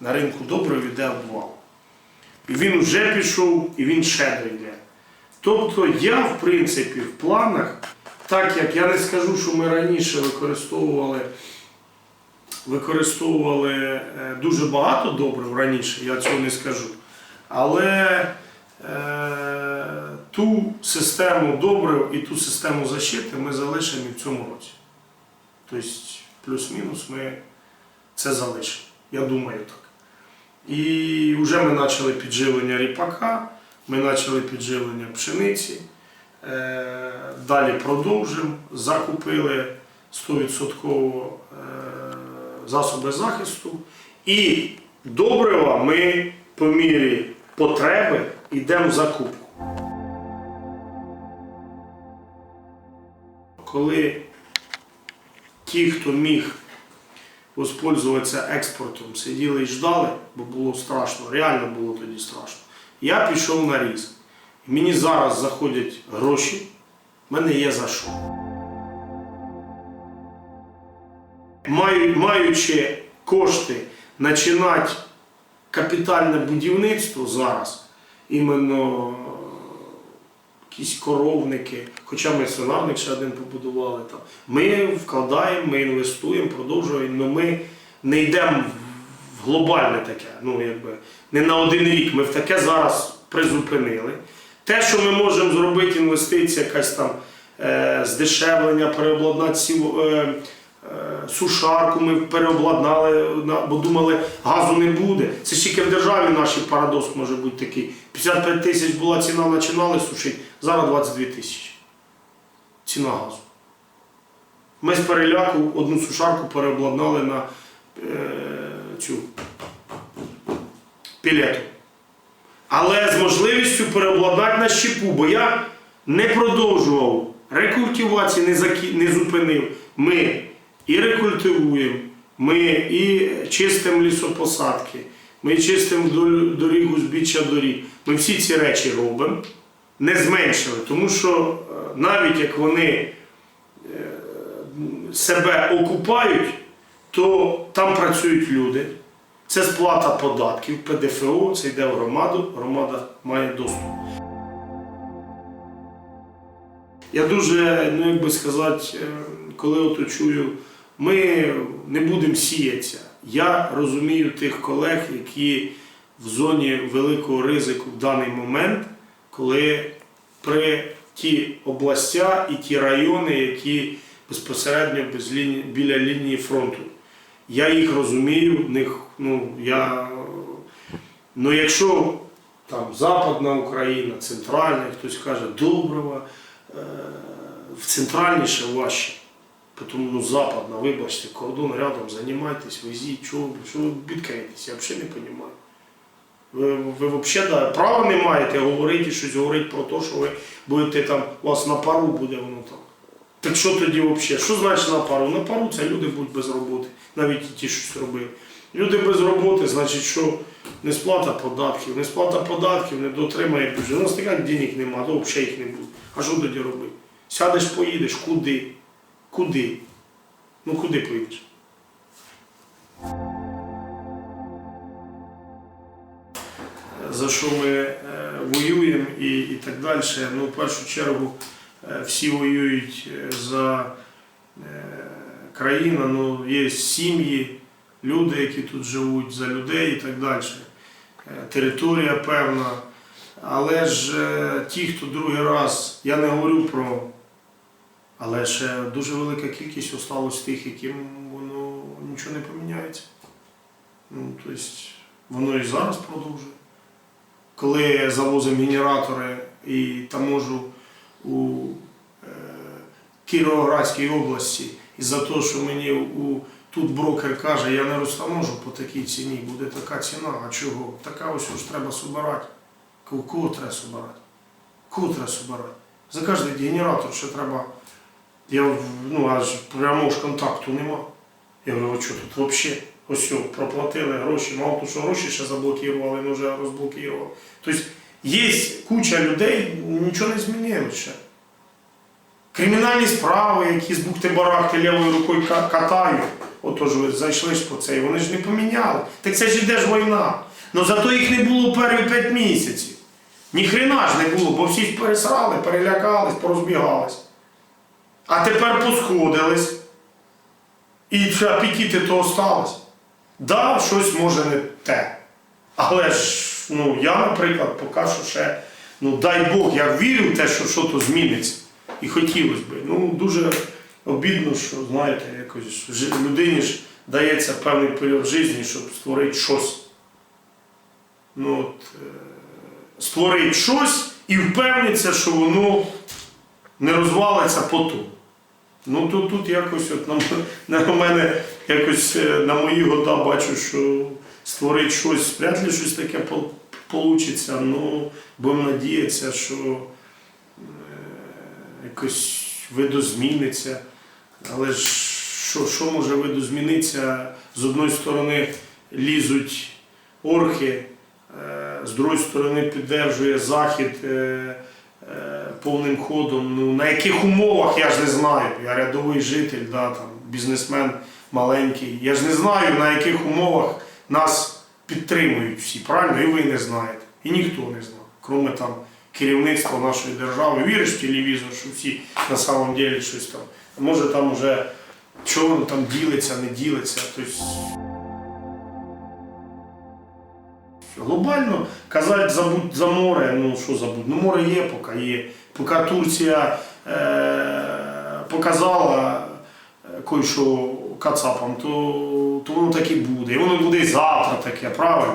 на ринку добрив йде обвал. І він вже пішов, і він ще дойде. Тобто я, в принципі, в планах, так як я не скажу, що ми раніше використовували, використовували е, дуже багато добрив раніше, я цього не скажу. Але е, ту систему добрив і ту систему защити ми залишимо і в цьому році. Тобто, плюс-мінус ми це залишимо. Я думаю так. І вже ми почали підживлення ріпака, ми почали підживлення пшениці. Е, Далі продовжимо. Закупили 100% е, засоби захисту. І добрива ми по мірі потреби йдемо в закупку. Коли ті, хто міг воспользуватися експортом, сиділи і ждали, бо було страшно, реально було тоді страшно. Я пішов на різ. Мені зараз заходять гроші, в мене є за що. Маю- Маючи кошти починати капітальне будівництво зараз, іменно якісь коровники, хоча ми свинарник ще один побудували там. Ми вкладаємо, ми інвестуємо, продовжуємо, але ми не йдемо в глобальне таке, ну якби не на один рік. Ми в таке зараз призупинили. Те, що ми можемо зробити, інвестиція, якась там е, здешевлення, переобладнати е, е, сушарку, ми переобладнали, бо думали, газу не буде. Це ж тільки в державі наш парадокс може бути такий. 55 тисяч була ціна, починали сушити, зараз 22 тисячі. Ціна газу. Ми з переляку одну сушарку переобладнали на е, цю пілету. Але з можливістю переобладнати на щепу, бо я не продовжував рекультивації, не, закі... не зупинив. Ми і рекультивуємо, ми і чистимо лісопосадки, ми чистимо дол- доріг узбіччя доріг. Ми всі ці речі робимо, не зменшили, тому що е, навіть як вони е, себе окупають, то там працюють люди. Це сплата податків, ПДФО, це йде в громаду, громада має доступ. Я дуже, ну як би сказати, е, коли ото чую, ми не будемо сіятися. Я розумію тих колег, які в зоні великого ризику в даний момент, коли при ті областя і ті райони, які безпосередньо біля лінії фронту. Я їх розумію, них, ну, я, ну якщо там Западна Україна, центральна, хтось каже Доброва, е, в центральніше важче. Тому ну, западна, вибачте, кордон рядом, займайтесь, везіть, чого, що ви бідкаєтесь, я взагалі не розумію. Ви, ви взагалі да, права не маєте говорити щось говорити про те, що ви будете там, у вас на пару буде воно там. Так що тоді взагалі? Що значить на пару? На пару це люди будуть без роботи, навіть ті, щось робили. Люди без роботи, значить, що не сплата податків, не сплата податків, не дотримає бюджет. У нас таких денег немає, то взагалі їх не буде. А що тоді робити? Сядеш, поїдеш, куди? Куди? Ну куди поїдеш? За що ми е, воюємо і, і так далі. Ну, в першу чергу е, всі воюють е, за країну, ну, є сім'ї, люди, які тут живуть, за людей і так далі. Територія певна. Але ж ті, хто другий раз, я не говорю про, але ще дуже велика кількість осталось тих, яким воно нічого не поміняється. Ну, тобто, воно і зараз продовжує. Коли завозимо генератори і таможу у е, Кіровоградській області, і за те, що мені у, тут брокер каже, я не розтаможу по такій ціні, буде така ціна. А чого? Така ось ж треба собирати. Кого, треба собирати? Кого треба собирати? За кожен генератор ще треба. Я ну, аж прямо ж контакту нема. Я говорю, а що тут взагалі? Ось проплатили гроші, мало того, що гроші ще заблокували, ми вже розблокували. Тобто є куча людей, нічого не змінилося ще. Кримінальні справи, які з бухти-барахти лівою рукою ка- катають, отож ви зайшли ж по це, і вони ж не поміняли. Так це ж іде ж війна. Ну зато їх не було перші 5 місяців. Ніхрена ж не було, бо всі пересрали, перелякались, порозбігались. А тепер посходились. І апетити то осталось. Да, щось може не те. Але ж, ну, я, наприклад, поки що ще, ну дай Бог, я вірю в те, що щось зміниться. І хотілося б. Ну, дуже обідно, що, знаєте, якось людині ж дається певний період життя, щоб створити щось. Ну, от, е, створити щось і впевнитися, що воно не розвалиться потім. Ну тут, тут якось от на, на мене якось е, на мої года бачу, що створити щось, вряд ли щось таке вийде. Ну, будемо надіятися, що е, якось видозміниться. Але ж що, що може видозмінитися? З одної сторони лізуть орхи, е, з другої сторони піддержує Захід е, е, повним ходом. Ну, на яких умовах я ж не знаю. Я рядовий житель, да, там, бізнесмен маленький. Я ж не знаю, на яких умовах нас підтримують всі, правильно? І ви не знаєте. І ніхто не знає, крім там керівництва нашої держави. Віриш в телевізор, що всі на самом деле щось там. Може там що воно там ділиться, не ділиться. Тобто, Глобально казати забудь за море, ну що забудь? Ну море є, поки є. Поки Турція е- показала кой кое-що кацапам, то, то воно так і буде. І воно буде і завтра таке, правильно?